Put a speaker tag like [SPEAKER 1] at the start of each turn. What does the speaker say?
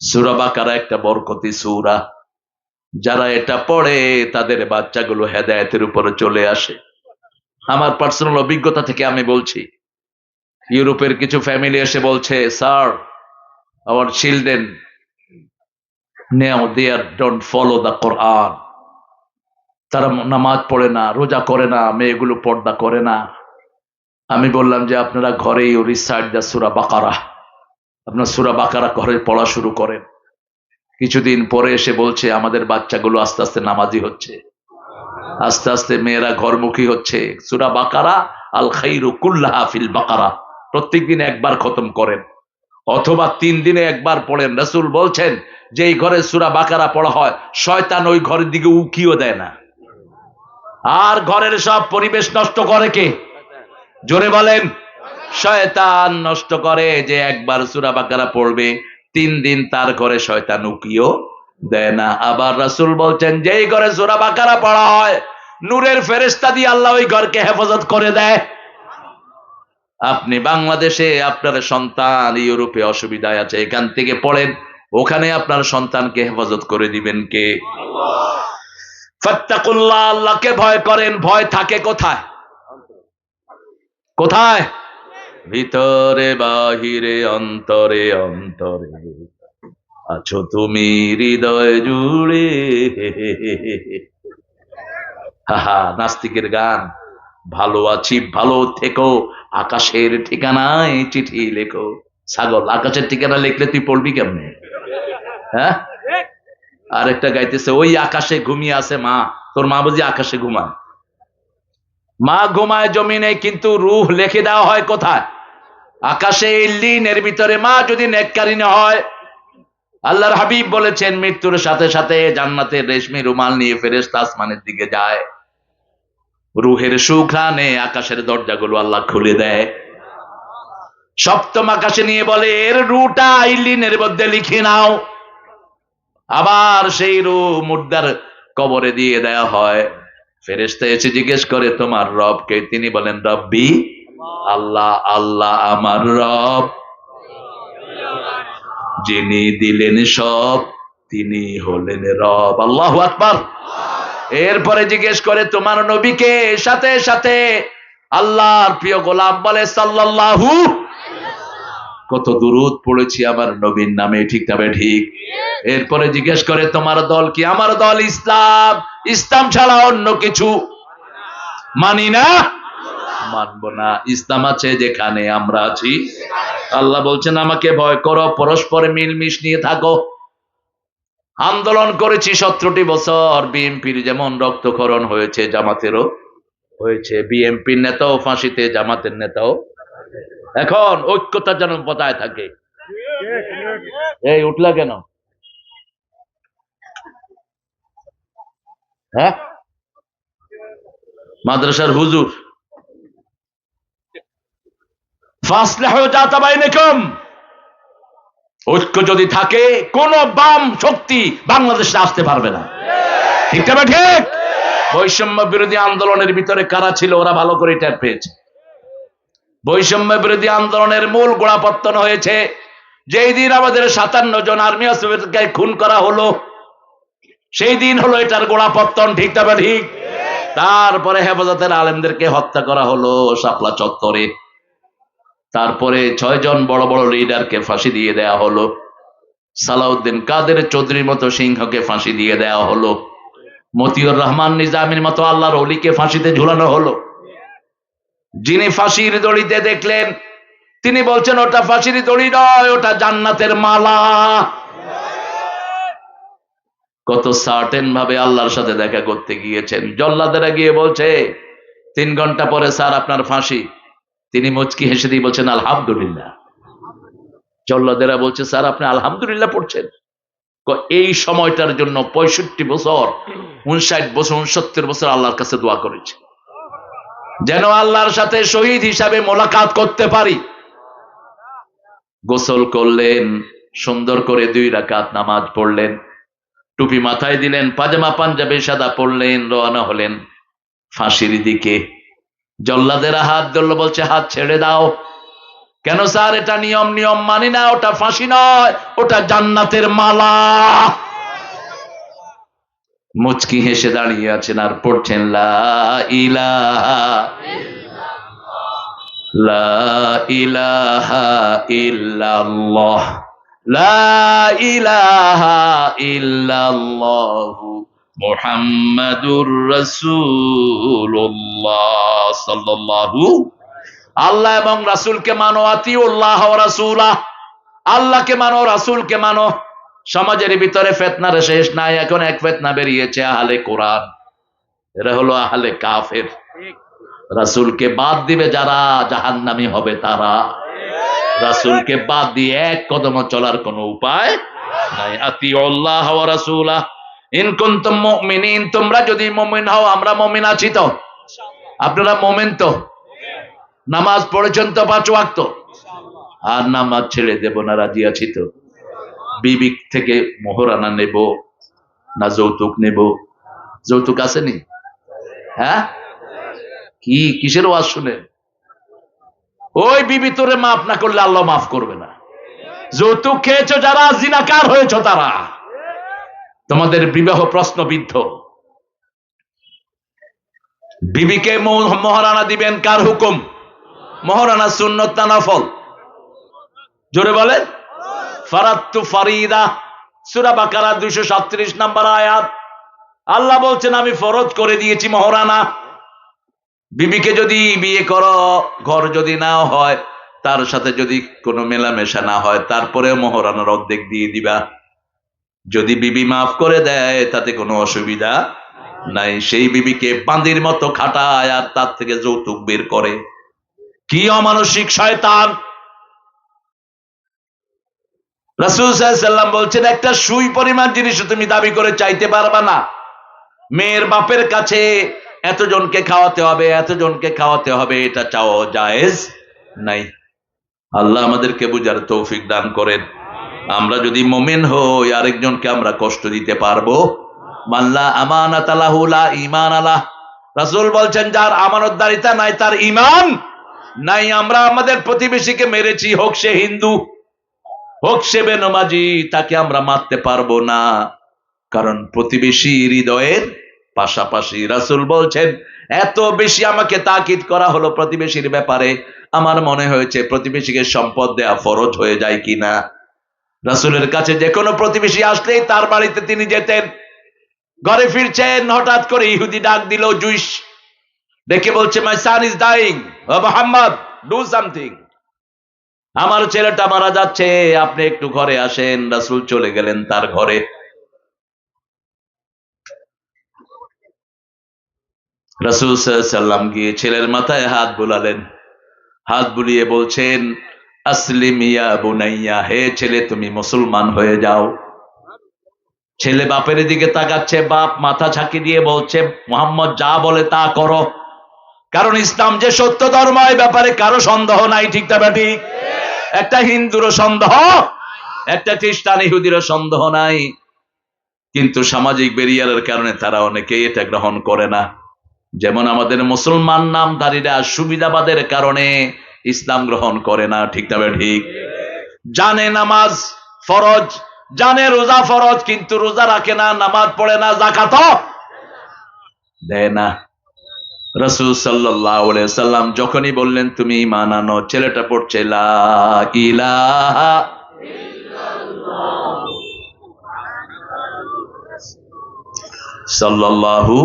[SPEAKER 1] সুরা বাকারা একটা বরকতি সুরা। যারা এটা পড়ে, তাদের বাচ্চাগুলো হেদায়েতের উপরে চলে আসে। আমার পার্সোনাল অভিজ্ঞতা থেকে আমি বলছি, ইউরোপের কিছু ফ্যামিলি এসে বলছে sir our children now they don't follow the Quran তারা নামাজ পড়ে না, রোজা করে না, মেয়েগুলো পর্দা করে না। আমি বললাম যে, আপনারা ঘরেই রিসার্চ দ্য সুরা বাকারা। আপনার সুরা বাকারা ঘরে পড়া শুরু করেন। কিছুদিন পরে এসে বলছে, আমাদের বাচ্চাগুলো আস্তে আস্তে নামাজি হচ্ছে। আস্তে আস্তে মেয়েরা ঘরমুখী হচ্ছে। সুরা বাকারা, আল খাইরু বাকারা। প্রত্যেকদিন একবার খতম করেন। অথবা তিন দিনে একবার পড়েন। রসুল বলছেন যে এই ঘরে সুরা বাকারা পড়া হয়, শয়তান ওই ঘরের দিকে উকিও দেয় না। আর ঘরের সব পরিবেশ নষ্ট করে কে? জোরে বলেন। শয়তান নষ্ট করে যে একবার সুরা বাকারা পড়বে, তিন দিন তার ঘরে শয়তান উকিও দেয় না। আবার রাসূল বলছেন, যেই ঘরে সুরা বাকারা পড়া হয়, নূরের ফেরেস্তা দিয়ে আল্লাহ ওই ঘরকে হেফাজত করে দেয়। আপনি বাংলাদেশে আপনার সন্তান ইউরোপে অসুবিধায় আছে, এখান থেকে পড়েন, ওখানে আপনার সন্তানকে হেফাজত করে দিবেন কে? ফাত্তাকুল্লাহ, আল্লাহকে ভয় করেন, ভয় থাকে কোথায়? কোথায়? ভিতরে, বাহিরে, অন্তরে অন্তরে। আছো তুমি হৃদয় জুড়ে। হাহা, নাস্তিকের গান। ভালো আছি, ভালো থেকো। আকাশের ঠিকানায় চিঠি লেখো। ছাগল আকাশের ঠিকানা লিখলে তুই পড়বি কেমনে? হ্যাঁ? আর একটা গাইতেছে, ওই আকাশে ঘুমিয়ে আছে মা। তোর মা বুঝি আকাশে ঘুমায়? মা ঘুমায় জমিনে, কিন্তু রুহ লেখে দেওয়া হয় কোথায়? আকাশে ইল্লিনের ভিতরে মা যদি নেককারিনে হয়, আল্লাহর হাবিব বলেছেন, মৃত্যুর সাথে সাথে জান্নাতের রেশমি রুমাল নিয়ে ফেরেশতা আসমানের দিকে যায়। রুহের সুঘ্রাণে আকাশের দরজাগুলো আল্লাহ খুলে দেয়। সপ্তম আকাশে নিয়ে বলে, এর রুটা ইল্লিনের মধ্যে লিখে নাও। আবার সেই রু মুর্দার কবরে দিয়ে দেয়া হয়। ফেরেশতা এসে জিজ্ঞেস করে, তোমার রবকে? তিনি বলেন, রব্বি আল্লাহ আল্লাহ আমার রব। যিনি দিলেন সব, তিনি হলেন রব। আল্লাহ আকবার। এরপরে জিজ্ঞেস করে, তোমার নবীকে সাথে সাথে আল্লাহর প্রিয় গোলাম বলে, সাল্লাল্লাহু কত দূরত পড়েছি আমার নবীর নামে। ঠিক তবে ঠিক? এরপরে জিজ্ঞেস করে, তোমার দল কি? আমার দল ইসলাম। ইসলাম ছাড়া অন্য কিছু মানি না। মানবো না। ইসলাম আছে যেখানে আমরা আছি। আল্লাহ বলছেন, আমাকে ভয় করো, পরস্পরে মিলমিশ নিয়ে থাকো। আন্দোলন করেছি সতেরোটি বছর। বিএনপির যেমন রক্তক্ষরণ হয়েছে, জামাতেরও হয়েছে। বিএনপির নেতাও ফাঁসিতে, জামাতের নেতাও। এখন ঐক্যতা যেন বজায় থাকে। এই, উঠলা কেন? হ্যাঁ? মাদ্রাসার হুজুর। ঐক্য যদি থাকে, কোন বাম শক্তি বাংলাদেশে আসতে পারবে না। ঠিক তবে ঠিক? বৈষম্য বিরোধী আন্দোলনের ভিতরে কারা ছিল, ওরা ভালো করে টের পেয়েছে। বৈষম্য বিরোধী আন্দোলনের মূল গোড়াপত্তন হয়েছে, যেই দিন আমাদের সাতান্ন জন আর্মি খুন করা হলো, সেই দিন হলো এটার গোড়াপত্তন, ঠিক তবে ঠিক? তারপরে হেফাজতের আলেমদেরকে হত্যা করা হলো, শাপলা চত্বরে। তারপরে ছয় জন বড় বড় লিডারকে ফাঁসি দিয়ে দেয়া হলো। সালাউদ্দিন কাদের চৌধুরীর মতো সিংহকে ফাঁসি দিয়ে দেওয়া হলো। মতিউর রহমান নিজামের মতো আল্লাহর অলিকে ফাঁসিতে ঝুলানো হলো। যিনি ফাঁসির দড়িতে দেখলেন, তিনি বলছেন, ওটা ফাঁসির দড়ি নয়, ওটা জান্নাতের মালা। কত সার্টেন ভাবে আল্লাহর সাথে দেখা করতে গিয়েছেন। জল্লাদেরা গিয়ে বলছে, তিন ঘণ্টা পরে স্যার আপনার ফাঁসি। তিনি মুচকি হেসে দিয়ে বলছেন, আলহামদুলিল্লাহ। জল্লাদেরা বলছে, স্যার, আপনি আলহামদুলিল্লাহ পড়ছেন। এই সময়টার জন্য পঁয়ষট্টি বছর, উনষাট বছর, উনসত্তর বছর আল্লাহর কাছে দোয়া করেছে। যেন আল্লাহর সাথে শহীদ হিসাবে মোলাকাত করতে পারি। গোসল করলেন, সুন্দর করে দুই রাকাত নামাজ পড়লেন, টুপি মাথায় দিলেন, পাজামা, পাঞ্জাবে, সাদা পড়লেন রওনা হলেন ফাঁসির দিকে। জল্লাদেরা হাত ধরলো, বলছে, হাত ছেড়ে দাও। কেন স্যার, এটা নিয়ম নিয়ম মানি না, ওটা ফাঁসি নয়, ওটা জান্নাতের মালা। মুচকি হেসে দাঁড়িয়ে আছেন আর পড়ছেন, লা ইলাহা লা ইলাহা আল্লাহ এবং রাসূলকে মানো আতিউল্লাহ ওয়া রাসূলা আল্লাহকে মানো, রাসূলকে মানো। সমাজের ভিতরে ফেতনার শেষ নাই, এখন এক ফেতনা বেরিয়েছে আহলে কোরআন। এরা হলো আহলে কাফের। রাসূলকে বাদ দিবে যারা জাহান্নামী হবে তারা। রাসূলকে বাদ দিয়ে এক কদম চলার কোনো উপায় নাই। আতি আল্লাহ ওয়া রাসূলা ইন কুনতুম মুমিনিন, তোমরা যদি মুমিন হও, আমরা মুমিন আছি তো। আপনারা মুমিন তো নামাজ পড়েছেন তো পাঁচ ওয়াক্ত? আর নামাজ ছেড়ে দেব না, রাজি আছি তো। বিবি থেকে মোহরানা নেব, না যৌতুক নেব। যৌতুক আসেনি? হ্যাঁ? কি, কিসের ওয়াজ শুনেন? ওই বিবি তোরে মাফ না করলে আল্লাহ মাফ করবে না। যৌতুক খেয়েছো যারা, জিনাকার হয়েছো তারা। তোমাদের বিবাহ প্রশ্নবিদ্ধ। বিবিকে মহারানা দিবেন কার হুকুম? মহারানা সুন্নত না জোরে বলেন। ফারাত্তু ফারিদা, সুরা বাকারা দুইশো সাতত্রিশ নাম্বার আয়াত। আল্লাহ বলছেন, আমি ফরজ করে দিয়েছি মহারানা। বিবিকে যদি বিয়ে করো, ঘর যদি না হয়, তার সাথে যদি কোনো মেলামেশা না হয় তারপরে মহারানার অর্ধেক দিয়ে দিবা। যদি বিবি মাফ করে দেয়, তাতে কোনো অসুবিধা নাই। সেই বিবিকে বান্দির মতো খাটায় আর তার থেকে যৌতুক বের করে। কি অমানসিক শয়তান! রাসুল সাল্লাম বলছেন, একটা সুই পরিমাণ জিনিস তুমি দাবি করে চাইতে পারবা না। মেয়ের বাপের কাছে এতজনকে খাওয়াতে হবে, এতজনকে খাওয়াতে হবে, এটা চাও জায়েজ নাই। আল্লাহ আমাদেরকে বুঝার তৌফিক দান করেন। আমরা যদি মোমেন হই, আরেকজনকে আমরা কষ্ট দিতে পারব। মাল্লা আমানাত আলাহুলা ইমান আলাহ। রাসূল বলছেন, যার আমানতদারিতা নাই, তার ইমান নাই। আমরা আমাদের প্রতিবেশীকে মেরেছি, হোক সে হিন্দু, হোক সে বেনমাজি, তাকে আমরা মারতে পারব না। কারণ প্রতিবেশী হৃদয়ের পাশাপাশি রাসূল বলছেন, এত বেশি আমাকে তাকিদ করা হলো প্রতিবেশীর ব্যাপারে। আমার মনে হয়েছে প্রতিবেশীকে সম্পদ দেয়া ফরজ হয়ে যায় কিনা? রাসূলের কাছে যে কোনো প্রতিবেশী আসলেই তার বাড়িতে তিনি যেতেন। ঘরে ফিরছেন, হঠাৎ করে ইহুদি ডাক দিল জুইস ডেকে বলছে my son is dying Mohammad do something আমার ছেলেটা মারা যাচ্ছে, আপনি একটু ঘরে আসেন। রাসূল চলে গেলেন তার ঘরে। রাসূল সাল্লাম গিয়ে ছেলের মাথায় হাত বুলালেন। হাত বুলিয়ে বলছেন, আসলিম ইয়া বুনাইয়া, হে ছেলে, তুমি মুসলমান হয়ে যাও। ছেলে বাপের দিকে তাকাচ্ছে, বাপ মাথা ঝাঁকি দিয়ে বলছে, মোহাম্মদ, যা বলে তা করো। কারণ ইসলাম যে সত্য ধর্ম এই ব্যাপারে কারও সন্দেহ নাই, ঠিক তবে ঠিক একটা হিন্দুরও সন্দেহ, একটা খ্রিস্টান ইহুদিরও সন্দেহ নাই। কিন্তু সামাজিক বেরিয়ারের কারণে তারা অনেকেই এটা গ্রহণ করে না। যেমন আমাদের মুসলমান নামধারীরা সুবিধাবাদের কারণে ইসলাম গ্রহণ করে না, ঠিক তবে ঠিক জানে নামাজ, ফরজ জানে রোজা ফরজ, কিন্তু রোজা রাখে না, নামাজ পড়ে না জাকাত দেয় না। রসুল সাল্লাম যখনই বললেন, তুমি মানানো ছেলেটা পড়ছে সাল্লাহু